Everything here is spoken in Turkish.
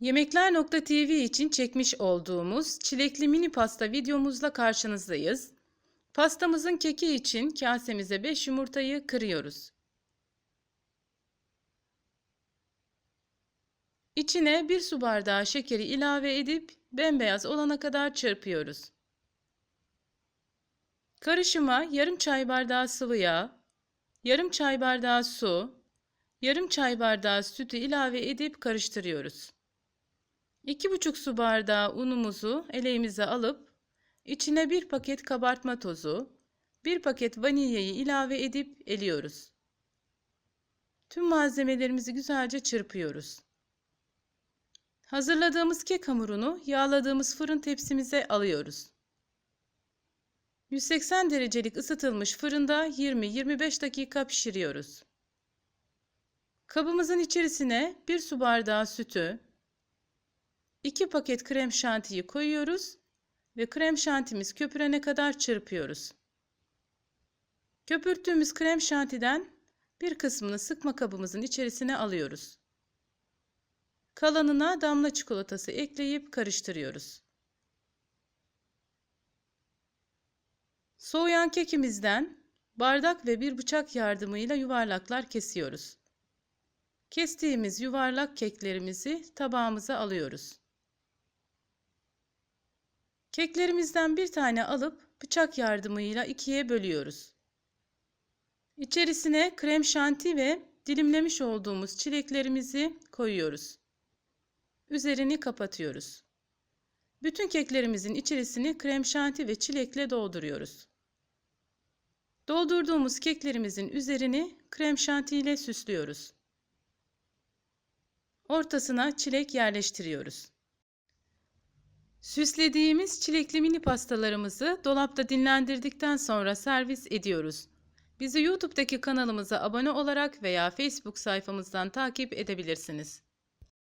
Yemekler.tv için çekmiş olduğumuz çilekli mini pasta videomuzla karşınızdayız. Pastamızın keki için kasemize 5 yumurtayı kırıyoruz. İçine 1 su bardağı şekeri ilave edip bembeyaz olana kadar çırpıyoruz. Karışıma yarım çay bardağı sıvı yağ, yarım çay bardağı su, yarım çay bardağı sütü ilave edip karıştırıyoruz. 2,5 su bardağı unumuzu eleğimize alıp içine bir paket kabartma tozu, bir paket vanilyayı ilave edip eliyoruz. Tüm malzemelerimizi güzelce çırpıyoruz. Hazırladığımız kek hamurunu yağladığımız fırın tepsimize alıyoruz. 180 derecelik ısıtılmış fırında 20-25 dakika pişiriyoruz. Kabımızın içerisine 1 su bardağı sütü, 2 paket krem şantiyi koyuyoruz ve krem şantimiz köpürene kadar çırpıyoruz. Köpürttüğümüz krem şantiden bir kısmını sıkma kabımızın içerisine alıyoruz. Kalanına damla çikolatası ekleyip karıştırıyoruz. Soğuyan kekimizden bardak ve bir bıçak yardımıyla yuvarlaklar kesiyoruz. Kestiğimiz yuvarlak keklerimizi tabağımıza alıyoruz. Keklerimizden bir tane alıp bıçak yardımıyla ikiye bölüyoruz. İçerisine krem şanti ve dilimlemiş olduğumuz çileklerimizi koyuyoruz. Üzerini kapatıyoruz. Bütün keklerimizin içerisini krem şanti ve çilekle dolduruyoruz. Doldurduğumuz keklerimizin üzerini krem şanti ile süslüyoruz. Ortasına çilek yerleştiriyoruz. Süslediğimiz çilekli mini pastalarımızı dolapta dinlendirdikten sonra servis ediyoruz. Bizi YouTube'daki kanalımıza abone olarak veya Facebook sayfamızdan takip edebilirsiniz.